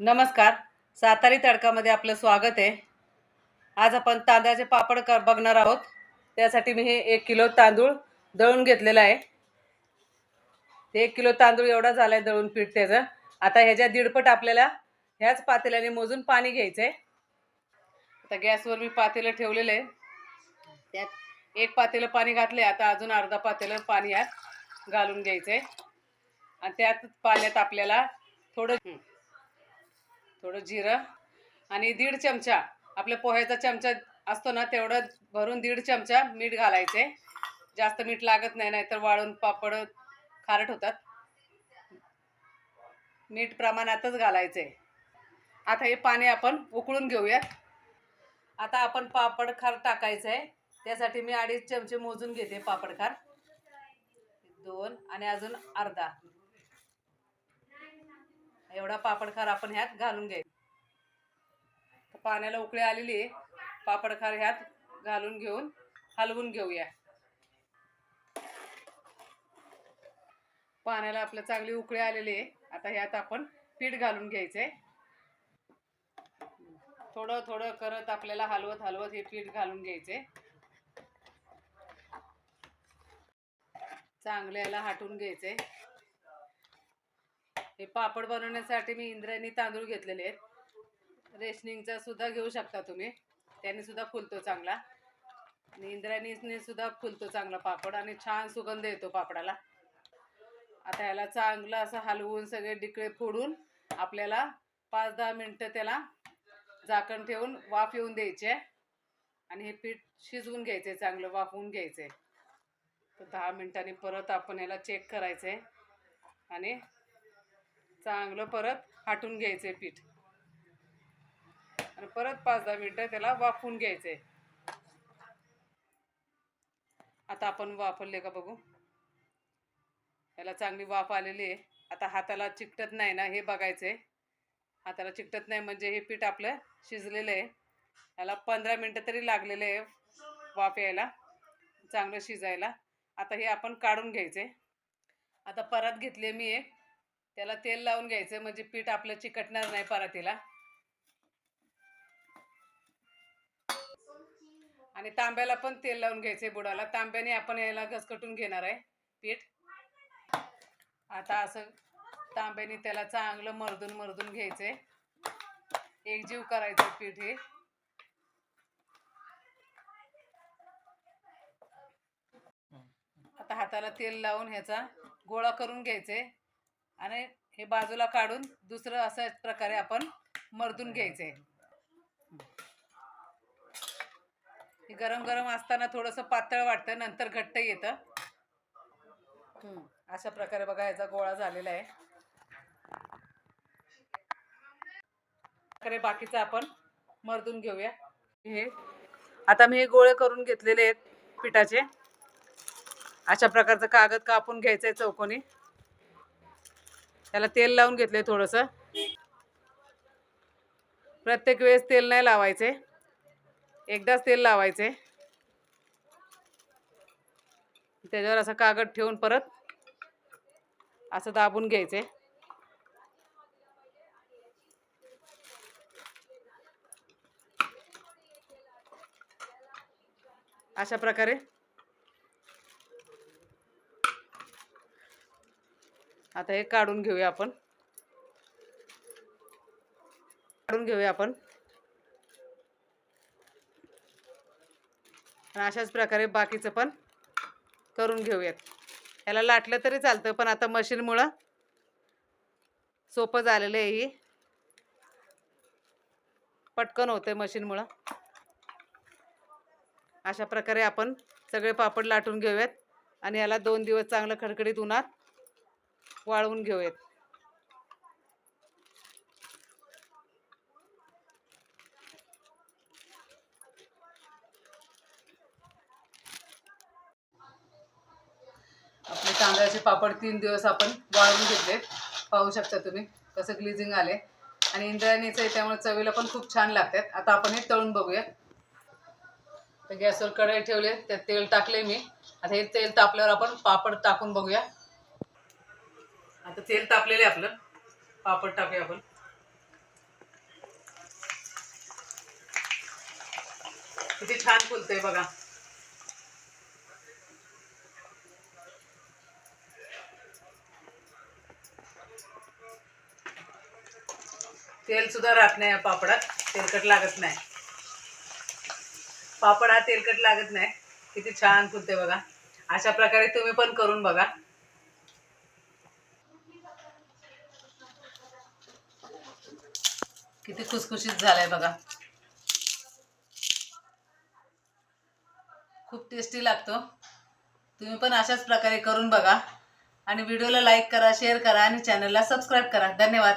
नमस्कार. सातारी तडकामध्ये आपलं स्वागत आहे. आज आपण तांदळाचे पापड कर बघणार आहोत. त्यासाठी मी हे एक किलो तांदूळ दळून घेतलेला आहे. ते एक किलो तांदूळ एवढा झाला आहे दळून पीठ त्याचं. आता ह्याच्या दीडपट आपल्याला ह्याच पातेल्याने मोजून पाणी घ्यायचं आहे आता गॅसवर मी पातेलं ठेवलेलं आहे. त्यात एक पातेलं पाणी घातले आता अजून अर्धा पातेलं पाणी यात घालून घ्यायचं आहे आणि त्यात पाण्यात आपल्याला थोडं थोडं जिरं आणि दीड चमचा आपल्या पोह्याचा चमचा असतो ना तेवढं भरून दीड चमचा मीठ घालायचे. जास्त मीठ लागत नाही नाहीतर वाळून पापड खारट होतात. मीठ प्रमाणातच घालायचे. आता हे पाणी आपण उकळून घेऊयात. आता आपण पापड खार टाकायचं आहे त्यासाठी मी अडीच चमचे मोजून घेते पापड खार. दोन आणि अजून अर्धा. एवढा पापड खार आपण ह्यात घालून घ्यायचं. पाण्याला उकळी आलेली आहे. पापड खार ह्यात घालून घेऊन हलवून घेऊया. पाण्याला आपलं चांगली उकळी आलेली आहे. आता ह्यात आपण पीठ घालून घ्यायचंय. थोडं थोडं करत आपल्याला हलवत हलवत हे पीठ घालून घ्यायचे चांगल्याला हाटून घ्यायचे हे पापड बनवण्यासाठी मी इंद्रायणी तांदूळ घेतलेले आहेत. रेशनिंगचा सुद्धा घेऊ शकता तुम्ही. त्याने सुद्धा फुलतो चांगला. आणि इंद्रायणीने सुद्धा फुलतो चांगला पापड आणि छान सुगंध येतो पापडाला. आता याला चांगलं असं हलवून सगळे डिकळे फोडून आपल्याला पाच दहा मिनटं त्याला झाकण ठेवून वाफ येऊन द्यायचे. आणि हे पीठ शिजवून घ्यायचे चांगलं वाफवून घ्यायचे. तर दहा मिनटांनी परत आपण याला चेक करायचे. आणि चांगलं परत हाटून घ्यायचे पीठ. आणि परत पाच दहा मिनटं त्याला वाफवून घ्यायचे आता आपण वापरले का बघू? याला चांगली वाफ आलेली आहे. आता हाताला चिकटत नाही ना हे बघायचे हाताला चिकटत नाही म्हणजे हे पीठ आपलं शिजलेलं आहे. याला पंधरा मिनटं तरी लागलेले आहे वाफ यायला चांगलं शिजायला. आता हे आपण काढून घ्यायचे आता परत घेतले मी एक. त्याला तेल लावून घ्यायचं म्हणजे पीठ आपलं चिकटणार नाही परातीला आणि तांब्याला पण तेल लावून घ्यायचे बुडाला. तांब्याने आपण याला घसकटून घेणार आहे पीठ. आता असं तांब्याने त्याला चांगलं मरदून मरदून घ्यायचे एकजीव करायचं पीठ हे. आता हाताला तेल लावून ह्याचा गोळा करून घ्यायचे आणि हे बाजूला काढून दुसरं अशाच प्रकारे आपण मर्दून घ्यायचे. हे गरम गरम असताना थोडंसं पातळ वाटतं नंतर घट्ट येतं. अशा प्रकारे बघा ह्याचा गोळा झालेला आहे. प्रकारे बाकीचं आपण मर्दून घेऊया. हे आता मी हे गोळे करून घेतलेले आहेत पिठाचे. अशा प्रकारचं कागद कापून घ्यायचं आहे चौकोनी. त्याला तेल लावून घेतले थोडंसं. प्रत्येक वेळेस तेल नाही लावायचे. एकदाच तेल लावायचे. त्याच्यावर असं कागद ठेवून परत असं दाबून घ्यायचे. अशा प्रकारे आता हे काढून घेऊया आपण. काढून घेऊया आपण. आणि अशाच प्रकारे बाकीचं पण करून घेऊयात. ह्याला लाटलं तरी चालतं पण आता मशीनमुळं सोपं झालेलं आहे ही. पटकन होतं मशीनमुळं. अशा प्रकारे आपण सगळे पापड लाटून घेऊयात. आणि याला दोन दिवस चांगलं खडखडीत उन्हात वाळवून घेऊयात. आपले तांदळाचे पापड तीन दिवस आपण वाळवून घेतले. पाहू शकता तुम्ही कसं ग्लिझिंग आले आणि इंद्रायणीचं आहे त्यामुळे चवीला पण खूप छान लागतात. आता आपण हे तळून बघूया तर गॅसवर कढई ठेवले त्यात तेल टाकले मी. आता हे तेल तापल्यावर आपण पापड टाकून बघूया. आता तेल तापलेलं आहे आपलं. पापड टाकूया आपण. किती छान फुलतंय बघा. तेल सुद्धा राहत नाही पापडात. तेलकट लागत नाही. पापड हा तेलकट लागत नाही. किती छान फुलतंय बघा. अशा प्रकारे तुम्ही पण करून बघा. किती खुसखुशीत झालाय बघा. खूप टेस्टी लागतो. तुम्ही पण अशाच प्रकारे करून बघा. आणि व्हिडिओला लाईक करा शेअर करा आणि चॅनलला सबस्क्राईब करा. धन्यवाद.